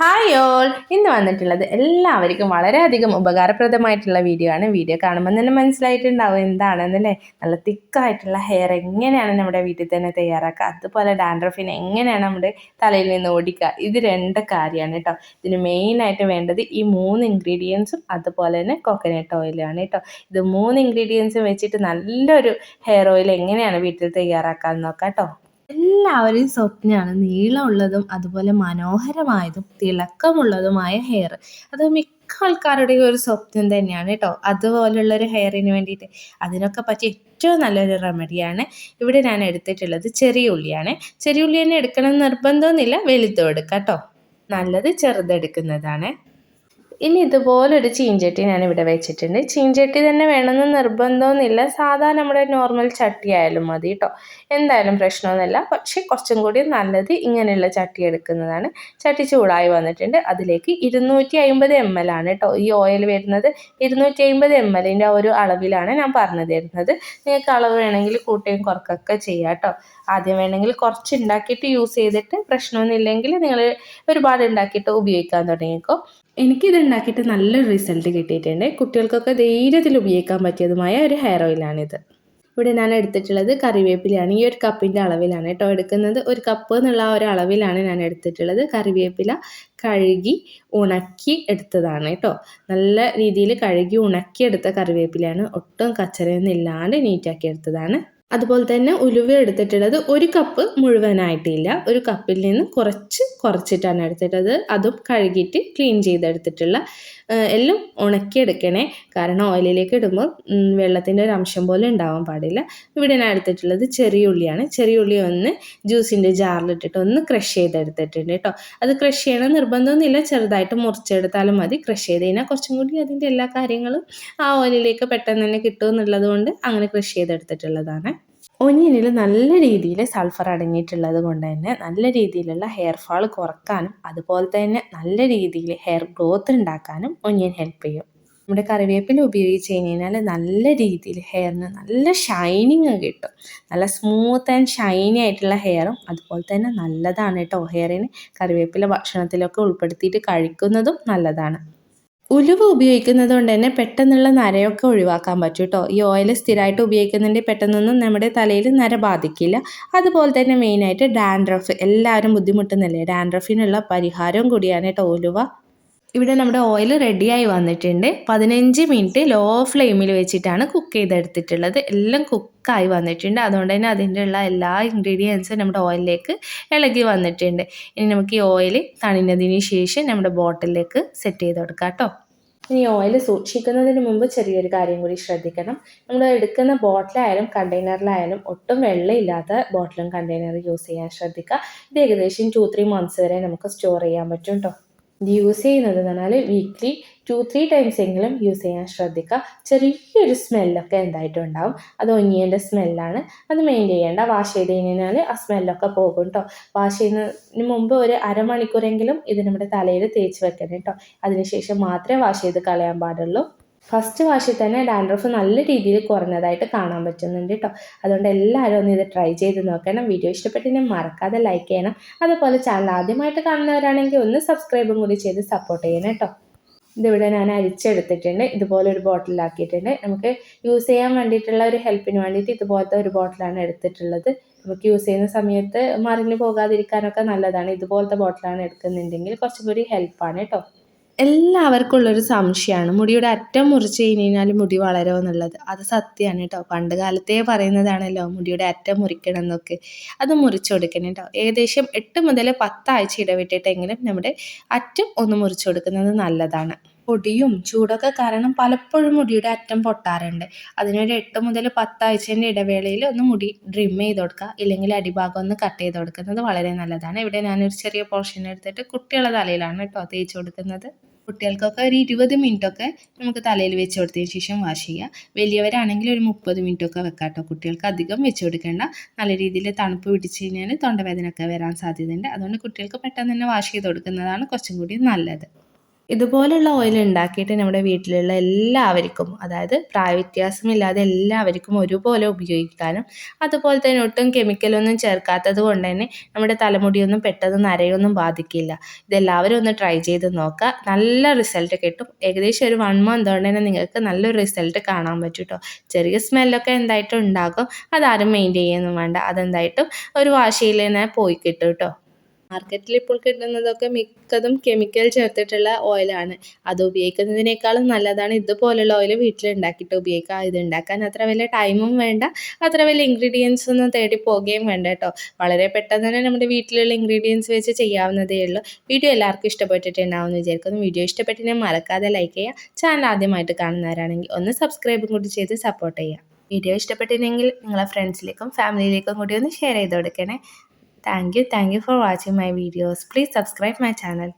Hi all ഇന്ന് വന്നിട്ടുള്ളത് എല്ലാവർക്കും വളരെയധികം ഉപകാരപ്രദമായിട്ടുള്ള വീഡിയോ ആണ്. വീഡിയോ കാണുമ്പോൾ തന്നെ മനസ്സിലായിട്ടുണ്ടാവും എന്താണെന്നല്ലേ? നല്ല തിക്കായിട്ടുള്ള ഹെയർ എങ്ങനെയാണ് നമ്മുടെ വീട്ടിൽ തന്നെ തയ്യാറാക്കുക? അതുപോലെ ഡാൻഡ്രഫിനെ എങ്ങനെയാണ് നമ്മുടെ തലയിൽ നിന്ന് ഓടിക്കുക? ഇത് രണ്ട് കാര്യമാണ് കേട്ടോ. ഇതിന് മെയിനായിട്ട് വേണ്ടത് ഈ മൂന്ന് ഇൻഗ്രീഡിയൻസും അതുപോലെ തന്നെ കോക്കനട്ട് ഓയിലാണ് കേട്ടോ. ഇത് മൂന്ന് ഇൻഗ്രീഡിയൻസും വെച്ചിട്ട് നല്ലൊരു ഹെയർ ഓയിൽ എങ്ങനെയാണ് വീട്ടിൽ തയ്യാറാക്കാമെന്ന് നോക്കാം കേട്ടോ. എല്ലാവരെയും സ്വപ്നമാണ്. നീളമുള്ളതും അതുപോലെ മനോഹരമായതും തിളക്കമുള്ളതുമായ ഹെയർ അത് മിക്ക ആൾക്കാരുടെയും ഒരു സ്വപ്നം തന്നെയാണ് കേട്ടോ അതുപോലുള്ളൊരു ഹെയറിന് വേണ്ടിയിട്ട്. അതിനൊക്കെ പറ്റിയ ഏറ്റവും നല്ലൊരു റെമഡിയാണ് ഇവിടെ ഞാൻ എടുത്തിട്ടുള്ളത് ചെറിയ ഉള്ളിയാണ്. ചെറിയ ഉള്ളി തന്നെ എടുക്കണം നിർബന്ധമൊന്നുമില്ല. വലുതും എടുക്കാം കേട്ടോ നല്ലത് ചെറുതെടുക്കുന്നതാണ്. ഇനി ഇതുപോലൊരു ചീഞ്ചട്ടി ഞാൻ ഇവിടെ വെച്ചിട്ടുണ്ട്. ചീഞ്ചട്ടി തന്നെ വേണമെന്ന് നിർബന്ധമൊന്നുമില്ല. സാധാ നമ്മുടെ നോർമൽ ചട്ടി ആയാലും മതി കേട്ടോ എന്തായാലും പ്രശ്നമൊന്നുമില്ല. പക്ഷേ കുറച്ചും കൂടി നല്ലത് ഇങ്ങനെയുള്ള ചട്ടി എടുക്കുന്നതാണ്. ചട്ടി ചൂടായി വന്നിട്ടുണ്ട്. അതിലേക്ക് ഇരുന്നൂറ്റി അമ്പത് എം എൽ ആണ് കേട്ടോ ഈ ഓയിൽ വരുന്നത് ഇരുന്നൂറ്റി അമ്പത് എം എല്ലിന്റെ ഒരു അളവിലാണ് ഞാൻ പറഞ്ഞു തരുന്നത്. നിങ്ങൾക്ക് അളവ് വേണമെങ്കിൽ കൂട്ടുകയും കുറക്കൊക്കെ ചെയ്യാം കേട്ടോ ആദ്യം വേണമെങ്കിൽ കുറച്ച് ഉണ്ടാക്കിയിട്ട് യൂസ് ചെയ്തിട്ട് പ്രശ്നമൊന്നുമില്ലെങ്കിൽ നിങ്ങൾ ഒരുപാട് ഉണ്ടാക്കിയിട്ട് ഉപയോഗിക്കാൻ തുടങ്ങിക്കോ. എനിക്കിത് ഉണ്ടാക്കിയിട്ട് നല്ലൊരു റിസൾട്ട് കിട്ടിയിട്ടുണ്ട്. കുട്ടികൾക്കൊക്കെ ധൈര്യത്തിൽ ഉപയോഗിക്കാൻ പറ്റിയതുമായ ഒരു ഹെയർ ഓയിലാണിത് ഇവിടെ ഞാൻ എടുത്തിട്ടുള്ളത് കറിവേപ്പിലയാണ്. ഈ ഒരു കപ്പിന്റെ അളവിലാണ് കേട്ടോ എടുക്കുന്നത്. ഒരു കപ്പ് എന്നുള്ള ഒരു അളവിലാണ് ഞാൻ എടുത്തിട്ടുള്ളത്. കറിവേപ്പില കഴുകി ഉണക്കി എടുത്തതാണ് കേട്ടോ നല്ല രീതിയിൽ കഴുകി ഉണക്കി എടുത്ത കറിവേപ്പിലയാണ്. ഒട്ടും കച്ചറയൊന്നും ഇല്ലാണ്ട് നീറ്റാക്കി എടുത്തതാണ്. അതുപോലെ തന്നെ ഉലുവ എടുത്തിട്ടുള്ളത് ഒരു കപ്പ് മുഴുവനായിട്ടില്ല. ഒരു കപ്പിൽ നിന്ന് കുറച്ച് കുറച്ചിട്ടാണ് എടുത്തിട്ടത് അതും കഴുകിയിട്ട് ക്ലീൻ ചെയ്തെടുത്തിട്ടുള്ള എല്ലാം ഉണക്കിയെടുക്കണേ. കാരണം ഓയിലിലേക്ക് ഇടുമ്പോൾ വെള്ളത്തിന്റെ ഒരു അംശം പോലെ ഉണ്ടാവാൻ പാടില്ല. ഇവിടെ ഞാൻ എടുത്തിട്ടുള്ളത് ചെറിയ ഉള്ളിയാണ്. ചെറിയ ഉള്ളി ഒന്ന് ജ്യൂസിന്റെ ജാറിലിട്ടിട്ട് ഒന്ന് ക്രഷ് ചെയ്തെടുത്തിട്ടുണ്ട് കേട്ടോ അത് ക്രഷ് ചെയ്യണം നിർബന്ധമൊന്നുമില്ല. ചെറുതായിട്ട് മുറിച്ചെടുത്താലും മതി. ക്രഷ് ചെയ്ത് കഴിഞ്ഞാൽ കുറച്ചും കൂടി അതിന്റെ എല്ലാ കാര്യങ്ങളും ആ ഓയിലിലേക്ക് പെട്ടെന്ന് തന്നെ കിട്ടുമെന്നുള്ളത് കൊണ്ട് അങ്ങനെ ക്രഷ് ചെയ്തെടുത്തിട്ടുള്ളതാണ്. ഒനിയനിൽ നല്ല രീതിയിൽ സൾഫർ അടങ്ങിയിട്ടുള്ളത് കൊണ്ട് തന്നെ നല്ല രീതിയിലുള്ള ഹെയർ ഫാൾ കുറക്കാനും അതുപോലെ തന്നെ നല്ല രീതിയിൽ ഹെയർ ഗ്രോത്ത് ഉണ്ടാക്കാനും ഒനിയൻ ഹെൽപ്പ് ചെയ്യും. നമ്മുടെ കറിവേപ്പില ഉപയോഗിച്ച് കഴിഞ്ഞാൽ നല്ല രീതിയിൽ ഹെയറിന് നല്ല ഷൈനിങ് കിട്ടും. നല്ല സ്മൂത്ത് ആൻഡ് ഷൈനി ആയിട്ടുള്ള ഹെയറും അതുപോലെ തന്നെ നല്ലതാണ് കേട്ടോ. ഹെയറിന് കറിവേപ്പില ഭക്ഷണത്തിലൊക്കെ ഉൾപ്പെടുത്തിയിട്ട് കഴിക്കുന്നതും നല്ലതാണ്. ഉലുവ ഉപയോഗിക്കുന്നത് കൊണ്ട് തന്നെ പെട്ടെന്നുള്ള നരയൊക്കെ ഒഴിവാക്കാൻ പറ്റും കേട്ടോ ഈ ഓയിൽ സ്ഥിരമായിട്ട് ഉപയോഗിക്കുന്നുണ്ടെങ്കിൽ പെട്ടെന്നൊന്നും നമ്മുടെ തലയിൽ നര ബാധിക്കില്ല. അതുപോലെ തന്നെ മെയിനായിട്ട് ഡാൻഡ്രഫ് എല്ലാവരും ബുദ്ധിമുട്ടുന്നില്ലേ? ഡാൻഡ്രഫിനുള്ള പരിഹാരവും കൂടിയാണ് കേട്ടോ ഉലുവ. ഇവിടെ നമ്മുടെ ഓയിൽ റെഡിയായി വന്നിട്ടുണ്ട്. പതിനഞ്ച് മിനിറ്റ് ലോ ഫ്ലെയിമിൽ വെച്ചിട്ടാണ് കുക്ക് ചെയ്തെടുത്തിട്ടുള്ളത്. എല്ലാം കുക്കായി വന്നിട്ടുണ്ട്. അതുകൊണ്ട് തന്നെ അതിന്റെ ഉള്ള എല്ലാ ഇൻഗ്രീഡിയൻസും നമ്മുടെ ഓയിലിലേക്ക് ഇളകി വന്നിട്ടുണ്ട്. ഇനി നമുക്ക് ഈ ഓയിൽ തണിഞ്ഞതിന് ശേഷം നമ്മുടെ ബോട്ടിലേക്ക് സെറ്റ് ചെയ്ത് കൊടുക്കാം കേട്ടോ. ഇനി ഓയിൽ സൂക്ഷിക്കുന്നതിന് മുമ്പ് ചെറിയൊരു കാര്യം കൂടി ശ്രദ്ധിക്കണം. നമ്മൾ എടുക്കുന്ന ബോട്ടിലായാലും കണ്ടെയ്നറിലായാലും ഒട്ടും വെള്ളമില്ലാത്ത ബോട്ടിലും കണ്ടെയ്നറും യൂസ് ചെയ്യാൻ ശ്രദ്ധിക്കുക. ഇത് ഏകദേശം ടു ത്രീ മന്ത്സ് വരെ നമുക്ക് സ്റ്റോർ ചെയ്യാൻ പറ്റും കേട്ടോ. യൂസ് ചെയ്യുന്നത് എന്ന് പറഞ്ഞാൽ വീക്ക്ലി ടു ത്രീ ടൈംസ് എങ്കിലും യൂസ് ചെയ്യാൻ ശ്രദ്ധിക്കുക. ചെറിയൊരു സ്മെല്ലൊക്കെ എന്തായിട്ടുണ്ടാവും അത് ഒഞ്ഞിയന്റെ സ്മെല്ലാണ് അത് മെയിൻ ചെയ്യേണ്ട. വാഷ് ചെയ്ത് കഴിഞ്ഞാൽ ആ സ്മെല്ലൊക്കെ പോകും കേട്ടോ വാഷ് ചെയ്യുന്നതിന് മുമ്പ് ഒരു അരമണിക്കൂറെങ്കിലും ഇത് നമ്മുടെ തലയിൽ തേച്ച് വെക്കണം കേട്ടോ അതിനുശേഷം മാത്രമേ വാഷ് ചെയ്ത് കളയാൻ പാടുള്ളൂ. ഫസ്റ്റ് വാഷിൽ തന്നെ ഡാൻഡ്രഫ് നല്ല രീതിയിൽ കുറഞ്ഞതായിട്ട് കാണാൻ പറ്റുന്നുണ്ട് കേട്ടോ അതുകൊണ്ട് എല്ലാവരും ഒന്ന് ഇത് ട്രൈ ചെയ്ത് നോക്കണം. വീഡിയോ ഇഷ്ടപ്പെട്ടിനെ മറക്കാതെ ലൈക്ക് ചെയ്യണം. അതുപോലെ ചാനൽ ആദ്യമായിട്ട് കാണുന്നവരാണെങ്കിൽ ഒന്ന് സബ്സ്ക്രൈബും കൂടി ചെയ്ത് സപ്പോർട്ട് ചെയ്യണം കേട്ടോ ഇതിവിടെ ഞാൻ അരിച്ചെടുത്തിട്ടുണ്ട്. ഇതുപോലെ ഒരു ബോട്ടിലാക്കിയിട്ടുണ്ട് നമുക്ക് യൂസ് ചെയ്യാൻ വേണ്ടിയിട്ടുള്ള ഒരു ഹെൽപ്പിന് വേണ്ടിയിട്ട് ഇതുപോലത്തെ ഒരു ബോട്ടിലാണ് എടുത്തിട്ടുള്ളത്. നമുക്ക് യൂസ് ചെയ്യുന്ന സമയത്ത് മറിഞ്ഞു പോകാതിരിക്കാനൊക്കെ നല്ലതാണ്. ഇതുപോലത്തെ ബോട്ടിലാണ് എടുക്കുന്നുണ്ടെങ്കിൽ കുറച്ചും കൂടി ഹെൽപ്പാണ് കേട്ടോ എല്ലാവർക്കും ഉള്ളൊരു സംശയമാണ് മുടിയുടെ അറ്റം മുറിച്ച് കഴിഞ്ഞ് കഴിഞ്ഞാൽ മുടി വളരുമോ എന്നുള്ളത്. അത് സത്യമാണ് കേട്ടോ പണ്ട് കാലത്തേ പറയുന്നതാണല്ലോ മുടിയുടെ അറ്റം മുറിക്കണം എന്നൊക്കെ. അത് മുറിച്ചു കൊടുക്കണം കേട്ടോ ഏകദേശം എട്ട് മുതൽ പത്താഴ്ച ഇടവിട്ടിട്ടെങ്കിലും നമ്മുടെ അറ്റം ഒന്ന് മുറിച്ചു കൊടുക്കുന്നത് നല്ലതാണ്. പൊടിയും ചൂടൊക്കെ കാരണം പലപ്പോഴും മുടിയുടെ അറ്റം പൊട്ടാറുണ്ട്. അതിനൊരു എട്ട് മുതൽ പത്താഴ്ചന്റെ ഇടവേളയിൽ ഒന്ന് മുടി ഡ്രിം ചെയ്ത് കൊടുക്കുക ഇല്ലെങ്കിൽ അടിഭാഗം ഒന്ന് കട്ട് ചെയ്ത് കൊടുക്കുന്നത് വളരെ നല്ലതാണ്. ഇവിടെ ഞാനൊരു ചെറിയ പോർഷൻ എടുത്തിട്ട് കുട്ടികളുടെ തലയിലാണ് കേട്ടോ തേച്ച് കൊടുക്കുന്നത്. കുട്ടികൾക്കൊക്കെ ഒരു ഇരുപത് മിനിറ്റൊക്കെ നമുക്ക് തലയിൽ വെച്ച് കൊടുത്തതിന് ശേഷം വാഷ് ചെയ്യുക. വലിയവരാണെങ്കിൽ ഒരു മുപ്പത് മിനിറ്റൊക്കെ വെക്കാം കേട്ടോ കുട്ടികൾക്ക് അധികം വെച്ച് കൊടുക്കേണ്ട. നല്ല രീതിയിൽ തണുപ്പ് പിടിച്ച് കഴിഞ്ഞാൽ തൊണ്ടവേദനയൊക്കെ വരാൻ സാധ്യതയുണ്ട്. അതുകൊണ്ട് കുട്ടികൾക്ക് പെട്ടെന്ന് തന്നെ വാഷ് ചെയ്ത് കൊടുക്കുന്നതാണ് കുറച്ചും കൂടി നല്ലത്. ഇതുപോലുള്ള ഓയിൽ ഉണ്ടാക്കിയിട്ട് നമ്മുടെ വീട്ടിലുള്ള എല്ലാവർക്കും അതായത് പ്രായവ്യത്യാസമില്ലാതെ എല്ലാവർക്കും ഒരുപോലെ ഉപയോഗിക്കാനും അതുപോലെ തന്നെ ഒട്ടും കെമിക്കലൊന്നും ചേർക്കാത്തത് കൊണ്ട് തന്നെ നമ്മുടെ തലമുടിയൊന്നും പെട്ടെന്ന് നരയൊന്നും ബാധിക്കില്ല. ഇതെല്ലാവരും ഒന്ന് ട്രൈ ചെയ്ത് നോക്കുക. നല്ല റിസൾട്ട് കിട്ടും. ഏകദേശം ഒരു വൺ മന്ത് കൊണ്ട് തന്നെ നിങ്ങൾക്ക് നല്ലൊരു റിസൾട്ട് കാണാൻ പറ്റും കേട്ടോ ചെറിയ സ്മെല്ലൊക്കെ എന്തായിട്ടും ഉണ്ടാകും. അതാരും മെയിന്റെയിൻ ചെയ്യൊന്നും വേണ്ട. അതെന്തായിട്ടും ഒരു വാശിയിൽ തന്നെ പോയി കിട്ടും കേട്ടോ മാർക്കറ്റിൽ ഇപ്പോൾ കിട്ടുന്നതൊക്കെ മിക്കതും കെമിക്കൽ ചേർത്തിട്ടുള്ള ഓയിലാണ് അത് ഉപയോഗിക്കുന്നതിനേക്കാളും നല്ലതാണ് ഇതുപോലുള്ള ഓയിൽ വീട്ടിൽ ഉണ്ടാക്കിയിട്ട് ഉപയോഗിക്കുക. ഇത് ഉണ്ടാക്കാൻ അത്ര വലിയ ടൈമും വേണ്ട. അത്ര വലിയ ഇൻഗ്രീഡിയൻസ് ഒന്നും തേടി പോകുകയും വേണ്ട കേട്ടോ. വളരെ പെട്ടെന്ന് തന്നെ നമ്മുടെ വീട്ടിലുള്ള ഇൻഗ്രീഡിയൻസ് വെച്ച് ചെയ്യാവുന്നതേ ഉള്ളൂ. വീഡിയോ എല്ലാവർക്കും ഇഷ്ടപ്പെട്ടിട്ടുണ്ടാവും എന്ന് വിചാരിക്കുന്നു. വീഡിയോ ഇഷ്ടപ്പെട്ടിനെ മറക്കാതെ ലൈക്ക് ചെയ്യുക. ചാനൽ ആദ്യമായിട്ട് കാണുന്നവരാണെങ്കിൽ ഒന്ന് സബ്സ്ക്രൈബും കൂടി ചെയ്ത് സപ്പോർട്ട് ചെയ്യുക. വീഡിയോ ഇഷ്ടപ്പെട്ടില്ലെങ്കിൽ നിങ്ങളെ ഫ്രണ്ട്സിലേക്കും ഫാമിലിയിലേക്കും കൂടി ഒന്ന് ഷെയർ ചെയ്ത് കൊടുക്കണേ. Thank you. Thank you for watching my videos. Please subscribe my channel.